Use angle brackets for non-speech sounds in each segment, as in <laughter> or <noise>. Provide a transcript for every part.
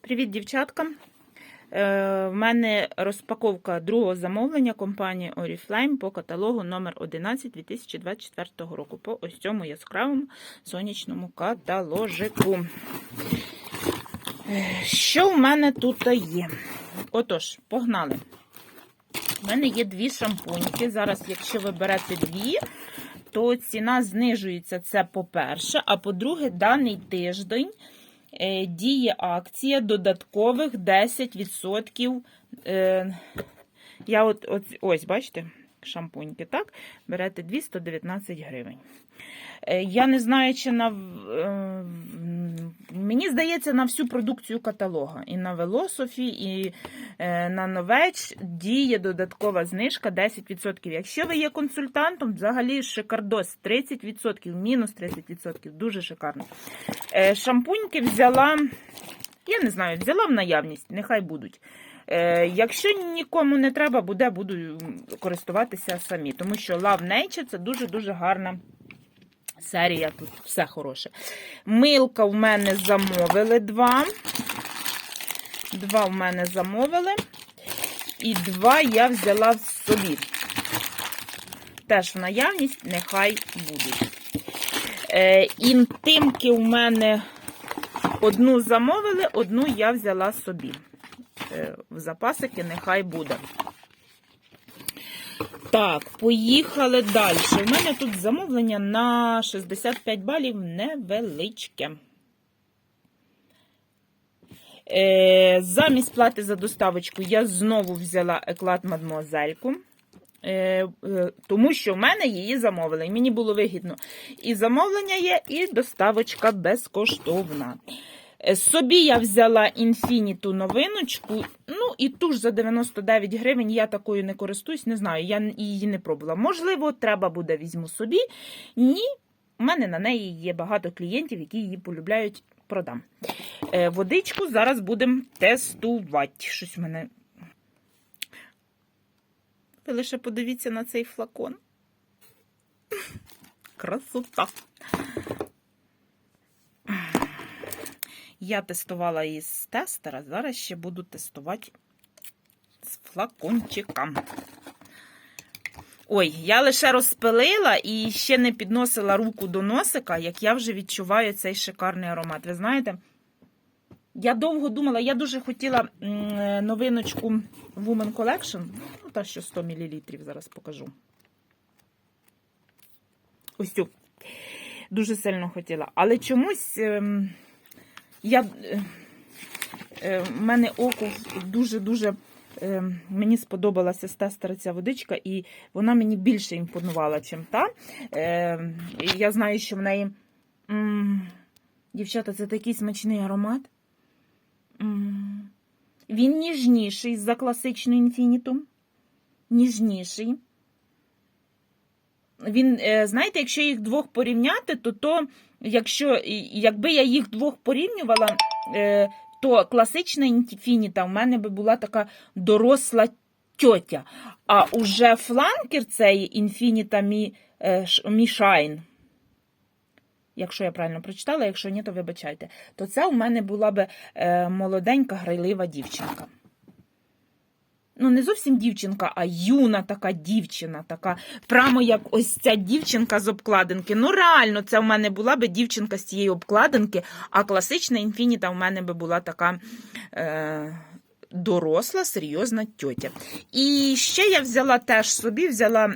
Привіт, дівчатка. Е, В мене розпаковка другого замовлення компанії Oriflame по каталогу номер 11 2024 року. По ось цьому яскравому сонячному каталожику. Е, Що в мене тут є? Отож, погнали. У мене є дві шампуньки. Зараз, якщо ви берете дві, то ціна знижується. Це по-перше. А по-друге, даний тиждень діє акція додаткових 10%. Е, я от, от ось, бачите, шампуньки, так? Берете 219 гривень. Е, Я не знаю, чи на. е, Мені здається, на всю продукцію каталога. І на Велософі, і е, на Новеч діє додаткова знижка 10%. Якщо ви є консультантом, взагалі шикардос 30%, мінус 30%. Дуже шикарно. Шампуньки взяла, я не знаю, взяла в наявність, нехай будуть. Якщо нікому не треба, буде, буду користуватися самі. Тому що Love Nature це дуже-дуже гарна серія, тут все хороше. Милка в мене замовили два. Два в мене замовили. І два я взяла собі. Теж в наявність, нехай будуть. Е, інтимки в мене одну замовили, одну я взяла собі. Е, в запасики нехай буде. Так, поїхали далі. У мене тут замовлення на 65 балів невеличке. Е, замість плати за доставочку я знову взяла еклад мадмуазельку. Е, е, тому що в мене її замовили. І мені було вигідно. І замовлення є, і доставочка безкоштовна. Е, Собі я взяла інфініту новиночку. Ну, і ту ж за 99 гривень я такою не користуюсь, не знаю, я її не пробувала. Можливо, треба буде візьму собі. Ні, у мене на неї є багато клієнтів, які її полюбляють, продам. Е, Водичку зараз будемо тестувати. Щось в мене. Ви лише подивіться на цей флакон. Красота. Я тестувала її з тестера, зараз ще буду тестувати з флакончика. Ой, я лише розпилила і ще не підносила руку до носика, як я вже відчуваю цей шикарний аромат. Ви знаєте, я довго думала, я дуже хотіла новиночку Woman Collection, ну, та що 100 мл, зараз покажу. Ось цю. Дуже сильно хотіла. Але чомусь. Я, е, е, в мене око дуже-дуже е, мені сподобалася з тестера водичка, і вона мені більше імпонувала, чим та. Е, я знаю, що в неї. м, Дівчата, це такий смачний аромат. М, Він ніжніший за класичну інфініту. Ніжніший. Він, е, знаєте, якщо їх двох порівняти, то то, якщо, якби я їх двох порівнювала, е, то класична інфініта в мене би була така доросла тьотя. А уже фланкер цей інфініта мі, е, якщо я правильно прочитала, якщо ні, то вибачайте, то це у мене була би молоденька, грайлива дівчинка. Ну, не зовсім дівчинка, а юна така дівчина, така, прямо як ось ця дівчинка з обкладинки. Ну, реально, це в мене була би дівчинка з цієї обкладинки, а класична інфініта в мене би була така е, доросла, серйозна тьотя. І ще я взяла теж собі, взяла.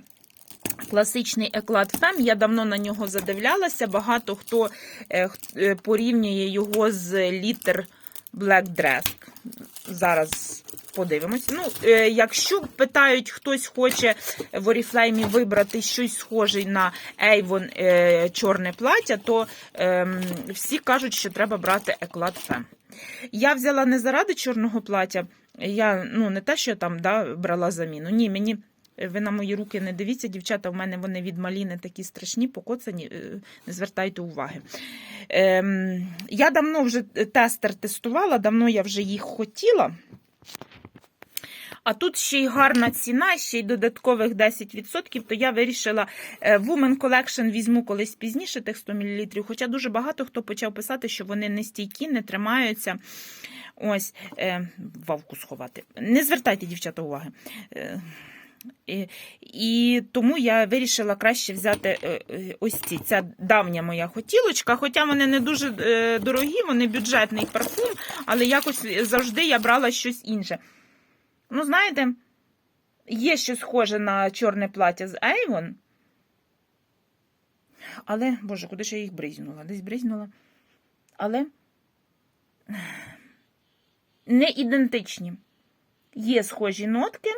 Класичний еклад Фем, я давно на нього задивлялася. Багато хто е, е, порівнює його з літер Black Dress. Зараз подивимося. Ну, е, якщо питають, хтось хоче в Oriflame вибрати щось схоже на Avon е, чорне плаття, то е, всі кажуть, що треба брати еклад Фем. Я взяла не заради чорного плаття. Я ну, не те, що я там да, брала заміну. Ні, мені. Ви на мої руки не дивіться, дівчата, в мене вони від маліни такі страшні, покоцані, е, не звертайте уваги. Ем, я давно вже тестер тестувала, давно я вже їх хотіла. А тут ще й гарна <clears throat> ціна, ще й додаткових 10%, то я вирішила е, Women Collection візьму колись пізніше тих 100 мл. Хоча дуже багато хто почав писати, що вони не стійкі, не тримаються. Ось, е, вавку сховати. Не звертайте, дівчата, уваги. Е, і, і тому я вирішила краще взяти ось ці. Ця давня моя хотілочка, хоча вони не дуже дорогі, вони бюджетний парфум, але якось завжди я брала щось інше. Ну, знаєте, є щось схоже на чорне плаття з Avon. Але, боже, куди ж я їх бризнула? Десь бризнула. Але не ідентичні. Є схожі нотки,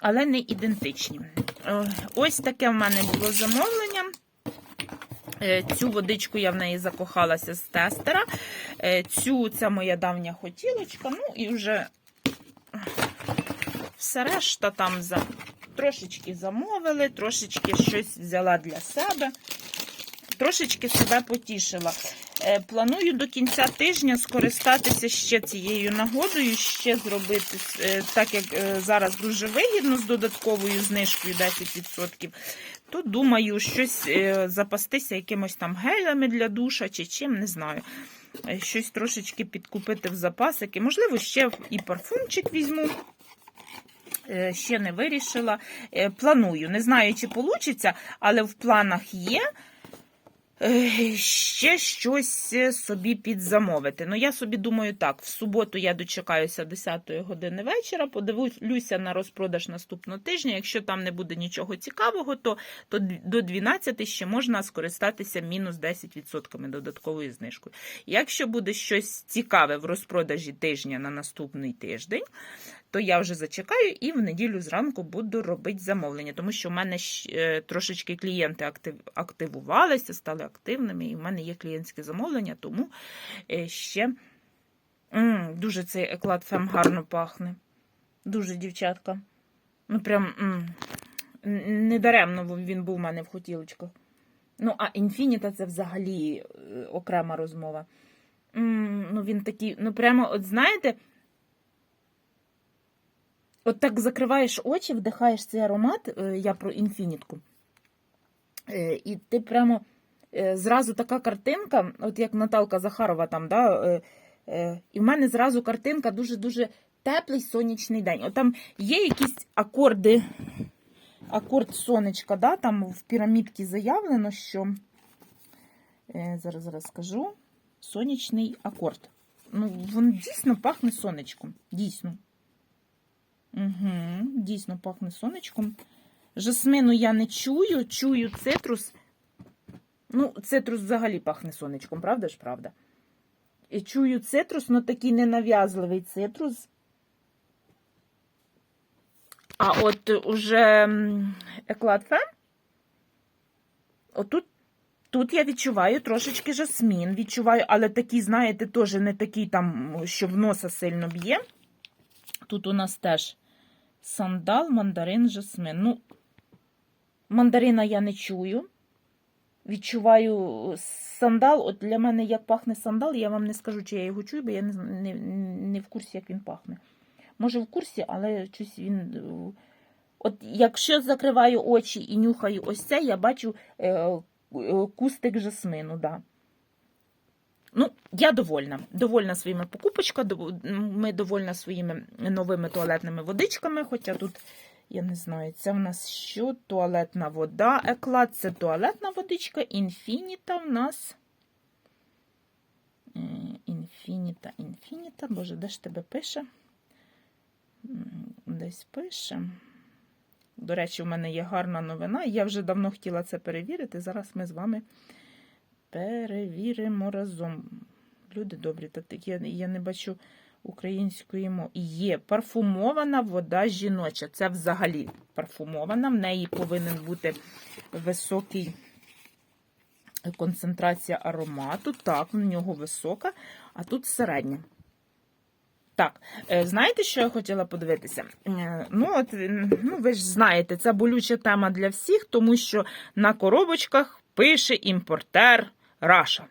але не ідентичні. Е, Ось таке в мене було замовлення. Е, Цю водичку я в неї закохалася з тестера. Е, Цю це моя давня хотілочка. Ну і вже все решта там за... трошечки замовили, трошечки щось взяла для себе, трошечки себе потішила. Е, Планую до кінця тижня скористатися ще цією нагодою, ще зробити, е, так як е, зараз дуже вигідно з додатковою знижкою 10%, то думаю, щось запастися якимось там гелями для душа чи чим, не знаю. Щось трошечки підкупити в запасики. Можливо, ще і парфумчик візьму. Е, Ще не вирішила. Е, Планую. Не знаю, чи вийде, але в планах є. Е, Ще щось собі підзамовити. Ну, я собі думаю так: в суботу я дочекаюся 10 години вечора, подивлюся на розпродаж наступного тижня. Якщо там не буде нічого цікавого, то, то до 12 ще можна скористатися мінус 10% додатковою знижкою. Якщо буде щось цікаве в розпродажі тижня на наступний тиждень, то я вже зачекаю і в неділю зранку буду робити замовлення, тому що в мене е, трошечки клієнти активувалися, стали активними, і в мене є клієнтське замовлення, тому е, ще м, дуже цей еклад фем гарно пахне. Дуже, дівчатка. Ну, прям м, н- недаремно він був у мене в хотілочках. Ну, а інфініта це взагалі е, окрема розмова. М, Ну, він такий, ну прямо, от знаєте. От так закриваєш очі, вдихаєш цей аромат, е, я про інфінітку. І ти прямо зразу така картинка, от як Наталка Захарова там, да, і в мене зразу картинка дуже-дуже теплий сонячний день. От там є якісь акорди, акорд сонечка, да, там в пірамідці заявлено, що е, зараз зараз скажу сонячний акорд. Ну, він дійсно пахне сонечком. Дійсно. Угу, дійсно пахне сонечком. Жасмину я не чую, чую цитрус. Ну, цитрус взагалі пахне сонечком, правда ж, правда? І чую цитрус, але такий ненав'язливий цитрус. А от уже м, Еклад Фем, отут тут я відчуваю трошечки жасмін, відчуваю, але такий, знаєте, теж не такий там, що в носа сильно б'є. Тут у нас теж сандал, мандарин, жасмин. Ну, мандарина я не чую. Відчуваю сандал. От для мене як пахне сандал, я вам не скажу, чи я його чую, бо я не, не, не в курсі, як він пахне. Може, в курсі, але щось він. е, От якщо закриваю очі і нюхаю ось це, я бачу е, е, кустик жасмину. Да. Ну, я довольна. Довольна своїми покупочками, ми довольна своїми новими туалетними водичками. Хоча тут, я не знаю, це в нас що? Туалетна вода. Еклад це туалетна водичка. Інфініта в нас. Е, Інфініта, інфініта. Боже, де ж тебе пише? Десь пише. До речі, у мене є гарна новина. Я вже давно хотіла це перевірити. Зараз ми з вами перевіримо разом. Люди добрі, та так я, я не бачу української мови. Є парфумована вода жіноча. Це взагалі парфумована. В неї повинен бути високий концентрація аромату. Так, в нього висока, а тут середня. Так, е, знаєте, що я хотіла подивитися? Е, Ну, от, е, ну, ви ж знаєте, це болюча тема для всіх, тому що на коробочках пише імпортер Раша.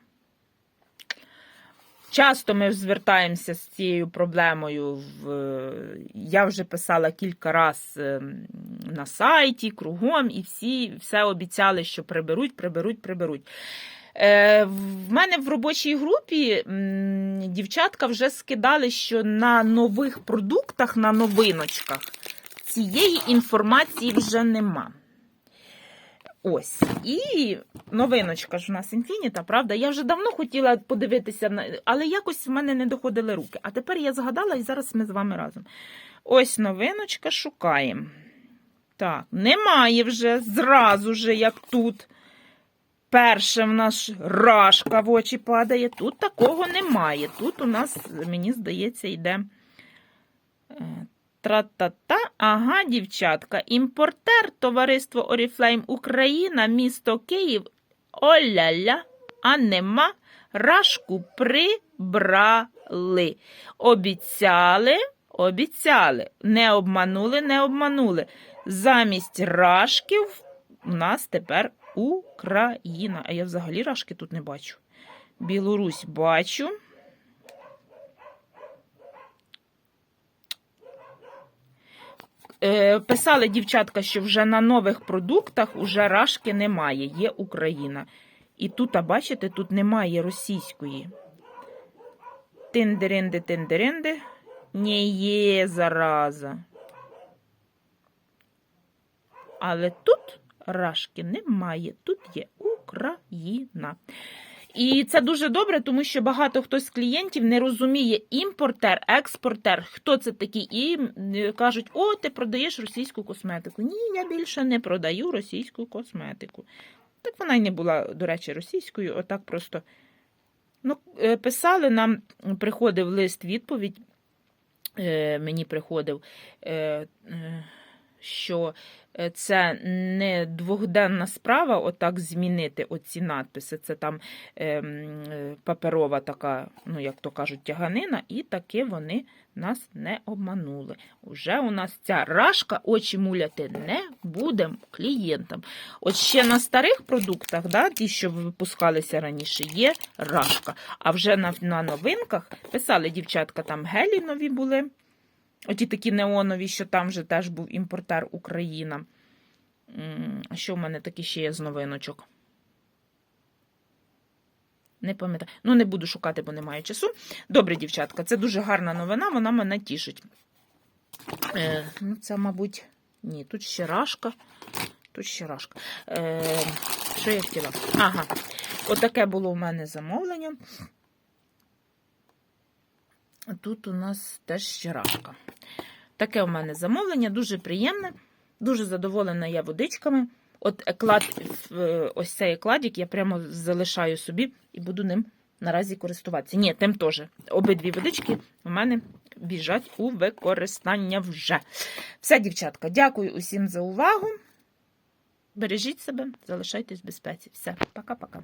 Часто ми звертаємося з цією проблемою. Е, Я вже писала кілька разів на сайті, кругом, і всі все обіцяли, що приберуть, приберуть, приберуть. Е, В мене в робочій групі дівчатка вже скидали, що на нових продуктах, на новиночках цієї інформації вже нема. Ось. І новиночка ж у нас інфініта, правда? Я вже давно хотіла подивитися, але якось в мене не доходили руки. А тепер я згадала, і зараз ми з вами разом. Ось новиночка шукаємо. Так, немає вже зразу же, як тут. Перше в нас рашка в очі падає. Тут такого немає. Тут у нас, мені здається, йде. Тра-та-та. Ага, дівчатка. Імпортер товариство Oriflame Україна, місто Київ. Оля-ля, а нема. Рашку прибрали. Обіцяли, обіцяли. Не обманули, не обманули. Замість рашків у нас тепер Україна. А я взагалі рашки тут не бачу. Білорусь бачу. Писали дівчатка, що вже на нових продуктах уже рашки немає, є Україна. І тут, а бачите, тут немає російської. Тиндеринди, тиндеринди. Не є зараза. Але тут рашки немає, тут є Україна. І це дуже добре, тому що багато хто з клієнтів не розуміє імпортер, експортер, хто це такий, і кажуть: о, ти продаєш російську косметику. Ні, я більше не продаю російську косметику. Так вона й не була, до речі, російською, отак просто. Ну, е, писали нам, приходив лист відповідь. е, Мені приходив, е, що це не двохденна справа, отак змінити оці надписи. Це там ем, е, паперова така, ну як то кажуть, тяганина, і таки вони нас не обманули. Уже у нас ця рашка очі муляти не будемо клієнтам. От ще на старих продуктах, да, ті, що випускалися раніше, є рашка. А вже на, на новинках писали дівчатка, там гелі нові були. Оті такі неонові, що там вже теж був імпортер Україна. Що в мене такі ще є з новиночок? Не пам'ятаю. Ну, не буду шукати, бо не маю часу. Добре, дівчатка, це дуже гарна новина, вона мене тішить. Е, ну, це, мабуть, ні, тут ще рашка. Тут ще рашка. Е, що я хотіла? Ага. Отаке було у мене замовлення. Тут у нас теж ще рашка. Таке у мене замовлення, дуже приємне, дуже задоволена я водичками. От еклад, ось цей екладік я прямо залишаю собі і буду ним наразі користуватися. Ні, тим теж. Обидві водички у мене біжать у використання вже. Все, дівчатка, дякую усім за увагу. Бережіть себе, залишайтесь в безпеці. Все, пока-пока.